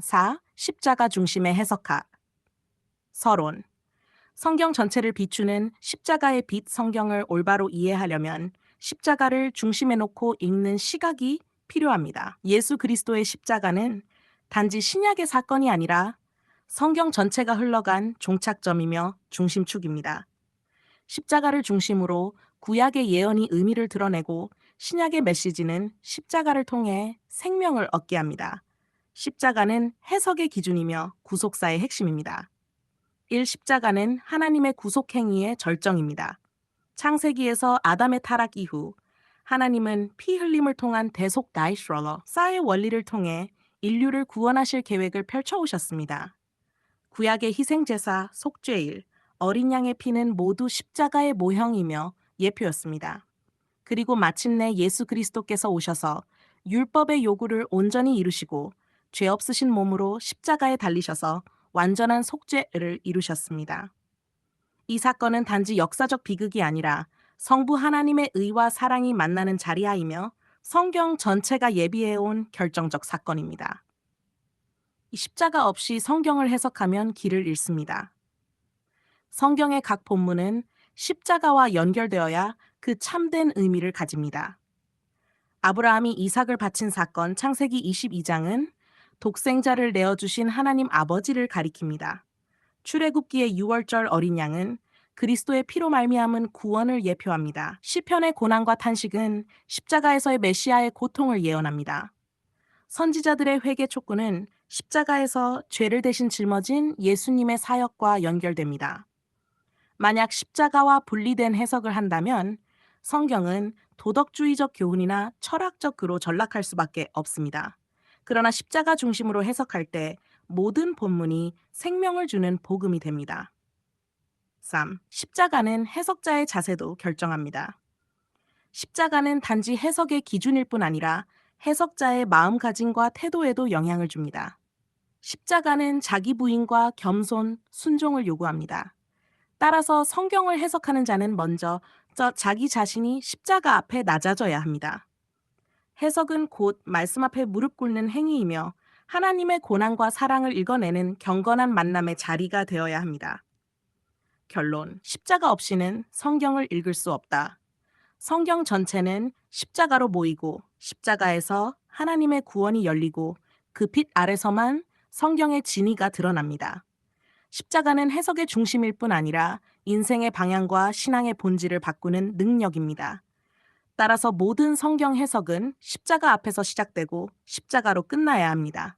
4. 십자가 중심의 해석학 서론 성경 전체를 비추는 십자가의 빛 성경을 올바로 이해하려면 십자가를 중심에 놓고 읽는 시각이 필요합니다. 예수 그리스도의 십자가는 단지 신약의 사건이 아니라 성경 전체가 흘러간 종착점이며 중심축입니다. 십자가를 중심으로 구약의 예언이 의미를 드러내고 신약의 메시지는 십자가를 통해 생명을 얻게 합니다. 십자가는 해석의 기준이며 구속사의 핵심입니다. 1. 십자가는 하나님의 구속행위의 절정입니다. 창세기에서 아담의 타락 이후 하나님은 피 흘림을 통한 대속 다이스럴러, 싸의 원리를 통해 인류를 구원하실 계획을 펼쳐오셨습니다. 구약의 희생제사, 속죄일, 어린 양의 피는 모두 십자가의 모형이며 예표였습니다. 그리고 마침내 예수 그리스도께서 오셔서 율법의 요구를 온전히 이루시고 죄 없으신 몸으로 십자가에 달리셔서 완전한 속죄를 이루셨습니다. 이 사건은 단지 역사적 비극이 아니라 성부 하나님의 의와 사랑이 만나는 자리하이며 성경 전체가 예비해온 결정적 사건입니다. 이 십자가 없이 성경을 해석하면 길을 잃습니다. 성경의 각 본문은 십자가와 연결되어야 그 참된 의미를 가집니다. 아브라함이 이삭을 바친 사건 창세기 22장은 독생자를 내어주신 하나님 아버지를 가리킵니다. 출애굽기의 6월절 어린 양은 그리스도의 피로 말미암은 구원을 예표합니다. 시편의 고난과 탄식은 십자가에서의 메시아의 고통을 예언합니다. 선지자들의 회개 촉구는 십자가에서 죄를 대신 짊어진 예수님의 사역과 연결됩니다. 만약 십자가와 분리된 해석을 한다면 성경은 도덕주의적 교훈이나 철학적 그로 전락할 수밖에 없습니다. 그러나 십자가 중심으로 해석할 때 모든 본문이 생명을 주는 복음이 됩니다. 3. 십자가는 해석자의 자세도 결정합니다. 십자가는 단지 해석의 기준일 뿐 아니라 해석자의 마음가짐과 태도에도 영향을 줍니다. 십자가는 자기 부인과 겸손, 순종을 요구합니다. 따라서 성경을 해석하는 자는 먼저 저 자기 자신이 십자가 앞에 낮아져야 합니다. 해석은 곧 말씀 앞에 무릎 꿇는 행위이며 하나님의 고난과 사랑을 읽어내는 경건한 만남의 자리가 되어야 합니다. 결론, 십자가 없이는 성경을 읽을 수 없다. 성경 전체는 십자가로 모이고 십자가에서 하나님의 구원이 열리고 그 빛 아래서만 성경의 진의가 드러납니다. 십자가는 해석의 중심일 뿐 아니라 인생의 방향과 신앙의 본질을 바꾸는 능력입니다. 따라서 모든 성경 해석은 십자가 앞에서 시작되고 십자가로 끝나야 합니다.